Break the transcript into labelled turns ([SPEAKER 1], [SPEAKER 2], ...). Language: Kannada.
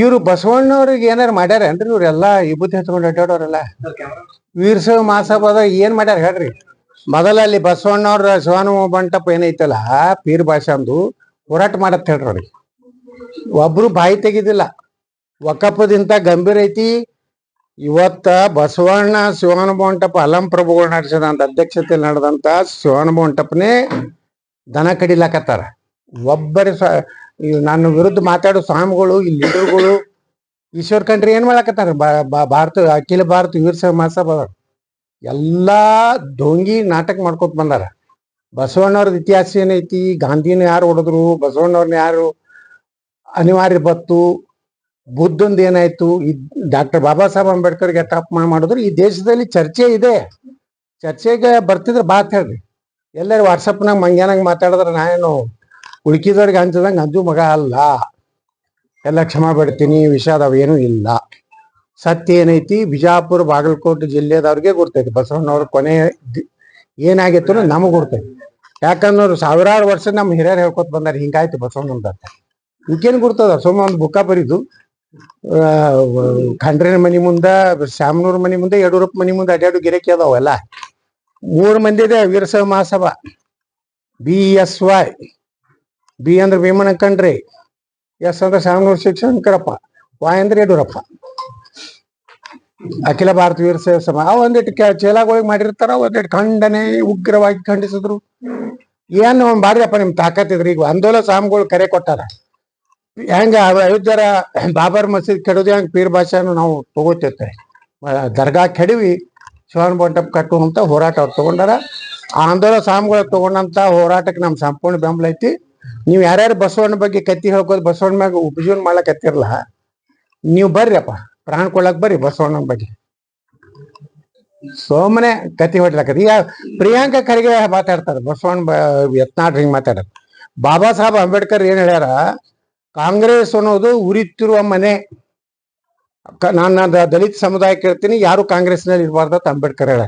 [SPEAKER 1] ಇವ್ರು ಬಸವಣ್ಣವ್ರಿಗೆ ಏನಾರು ಮಾಡ್ಯಾರೇನ್ರಿ ಇವ್ರೆಲ್ಲಾ ವಿಭೂತಿ ಹಚ್ಕೊಂಡು ಅಡ್ಡಾಡೋರೆಲ್ಲ ವೀರಶೈವ ಮಹಾಸಭಾದ ಏನ್ ಮಾಡ್ಯಾರ ಹೇಳ್ರಿ? ಮೊದಲ ಅಲ್ಲಿ ಬಸವಣ್ಣವ್ರ ಶಿವಾನು ಮಂಟಪ ಏನೈತಲ್ಲ, ಪೀರ್ ಭಾಷಾಂದು ಹೋರಾಟ ಮಾಡತ್ ಹೇಳ್ರಿ ಅವ್ರಿಗೆ ಒಬ್ರು ಬಾಯಿ ತೆಗಿದಿಲ್ಲ. ಒಕ್ಕಪ್ಪದಿಂತ ಗಂಭೀರ ಐತಿ. ಇವತ್ತ ಬಸವಣ್ಣ ಶಿವಾನು ಮಂಟಪ ಅಲಂ ಪ್ರಭುಗಳು ನಡೆಸಿದಂತ ಅಧ್ಯಕ್ಷತೆಯಲ್ಲಿ ನಡೆದಂತ ಶಿವಾನು ಮಂಟಪನೇ ದನ ಕಡಿಲಾಕತ್ತಾರ. ಒಬ್ಬರ ನನ್ನ ವಿರುದ್ಧ ಮಾತಾಡೋ ಸ್ವಾಮಿಗಳು, ಈ ಲೀಡರ್ಗಳು, ಈಶ್ವರ್ ಕಂಡ್ರಿ ಏನ್ ಮಾಡಕತ್ತಾರ? ಭಾರತ, ಅಖಿಲ ಭಾರತ ವೀರ ಮಹಾಸಭಾ ಎಲ್ಲಾ ಡೋಂಗಿ ನಾಟಕ ಮಾಡ್ಕೊತ ಬಂದಾರ. ಬಸವಣ್ಣವ್ರದ ಇತಿಹಾಸ ಏನೈತಿ? ಗಾಂಧಿನ ಯಾರು ಹೊಡೆದ್ರು? ಬಸವಣ್ಣವ್ರನ್ನ ಯಾರು ಅನಿವಾರ್ಯ ಬತ್ತು? ಬುದ್ಧಂದು ಏನಾಯ್ತು? ಈ ಡಾಕ್ಟರ್ ಬಾಬಾ ಸಾಹೇಬ್ ಅಂಬೇಡ್ಕರ್ಗೆ ಅಪಮಾನ ಮಾಡಿದ್ರು. ಈ ದೇಶದಲ್ಲಿ ಚರ್ಚೆ ಇದೆ. ಚರ್ಚೆಗೆ ಬರ್ತಿದ್ರೆ ಬಾತ್ ಹೇಳ್ರಿ. ಎಲ್ಲರೂ ವಾಟ್ಸಪ್ನಾಗ ಮಂಗ್ಯಾನಾಗ ಮಾತಾಡಿದ್ರೆ ನಾನೇನು ಉಳ್ಕಿದವ್ರಿಗೆ ಹಂಚದಂಗೆ ಅಂಜು ಮಗ ಅಲ್ಲ. ಎಲ್ಲ ಕ್ಷಮಾ ಬಿಡ್ತೀನಿ ವಿಷಾದ ಏನೂ ಇಲ್ಲ. ಸತ್ಯ ಏನೈತಿ? ಬಿಜಾಪುರ, ಬಾಗಲಕೋಟೆ ಜಿಲ್ಲೆದವ್ರಿಗೆ ಗೊತ್ತೈತಿ ಬಸವಣ್ಣವ್ರ ಕೊನೆ ಏನಾಗಿತ್ತು ನಮಗೆ ಗೊತ್ತೈತಿ ಯಾಕಂದ್ರೆ ಸಾವಿರಾರು ವರ್ಷ ನಮ್ಮ ಹಿರಿಯರು ಹೇಳ್ಕೊತ ಬಂದಾರ, ಹಿಂಗಾಯ್ತು ಬಸವಣ್ಣಂದ ಈಗೇನು ಗುರ್ತದ? ಸುಮ್ಮ ಒಂದು ಬುಕ್ಕ ಬರೀದು ಖಂಡ್ರಿನ ಮನಿ ಮುಂದ ಶಾಮನೂರ್ ಮನಿ ಮುಂದೆ, ಯಡಿಯೂರಪ್ಪ ಮನಿ ಮುಂದೆ ಅಡ್ಯಾಡು ಗಿರಕಿ ಅದಾವೆಲ್ಲ ಮೂರು ಮಂದಿದೆ Veerashaiva Mahasabha. B S Y. B ಅಂದ್ರೆ ಭೀಮಣ್ಣ ಕಣ್ರಿ, ಎಸ್ ಅಂದ್ರೆ ಶಾಮನೂರು ಶಿವಶಂಕರಪ್ಪ ವಾಯ್ ಅಂದ್ರೆ ಯಡಿಯೂರಪ್ಪ. ಅಖಿಲ ಭಾರತ ವೀರಶೈವ ಸಭಾ ಆ ಒಂದಿಟ್ಟು ಮಾಡಿರ್ತಾರ ಒಂದಿಟ್ಟು ಖಂಡನೆ ಉಗ್ರವಾಗಿ ಖಂಡಿಸಿದ್ರು. ಏನು ಮಾಡ್ರಿಯಪ್ಪ ನಿಮ್ ತಾಕತ್ತಿದ್ರಿ ಈಗ ಆಂದೋಲನ ಸ್ವಾಮಿಗಳು ಕರೆ ಕೊಟ್ಟಾರ. ಹೆಂಗ ಅಯೋಧ್ಯರ ಬಾಬರ್ ಮಸೀದ್ ಕೆಡೋದು ಹೆಂಗ್ ಪೀರ್ ಭಾಷೆನು ನಾವು ತಗೋತಿರ್ತೇವೆ. ದರ್ಗಾ ಕೆಡವಿ ಶಿವನ್ ಮಂಟಪ ಕಟ್ಟುವಂತ ಹೋರಾಟ ಅವ್ರು ತಗೊಂಡಾರ. ಆಂದೋಲ ಆಂದೋಲನ ಸ್ವಾಮಿಗಳು ತಗೊಂಡಂತ ಹೋರಾಟಕ್ಕೆ ನಮ್ ಸಂಪೂರ್ಣ ಬೆಂಬಲ ಐತಿ. ನೀವ್ ಯಾರ್ಯಾರು ಬಸವಣ್ಣ ಬಗ್ಗೆ ಕತ್ತಿ ಹೋಗೋದು ಬಸವಣ್ಣ ಮ್ಯಾಗ ಉಪಜೀವನ ಮಾಡ್ಲಕತ್ತಿರಲ್ಲ ನೀವು ಬರ್ರಿಯಪ್ಪ ಪ್ರಾಣ ಕೊಡಕ್ ಬರ್ರಿ ಬಸವಣ್ಣನ ಬಗ್ಗೆ. ಸೋಮನೆ ಕತ್ತಿ ಹೊಡ್ಲಕತ್ತಿ. ಈಗ ಪ್ರಿಯಾಂಕಾ ಖರ್ಗೆ ಮಾತಾಡ್ತಾರೆ, ಬಸವಣ್ಣ ಯತ್ನಾಡ್ ಹಿಂಗ್ ಮಾತಾಡೋದು ಬಾಬಾ ಸಾಹೇಬ್ ಅಂಬೇಡ್ಕರ್ ಏನ್ ಹೇಳ್ಯಾರ, ಕಾಂಗ್ರೆಸ್ ಅನ್ನೋದು ಉರಿತಿರುವ ಮನೆ. ನಾನು ದಲಿತ ಸಮುದಾಯಕ್ಕೆ ಹೇಳ್ತೀನಿ, ಯಾರು ಕಾಂಗ್ರೆಸ್ನಲ್ಲಿ ಇರಬಾರ್ದು ಅಂತ ಅಂಬೇಡ್ಕರ್ ಹೇಳ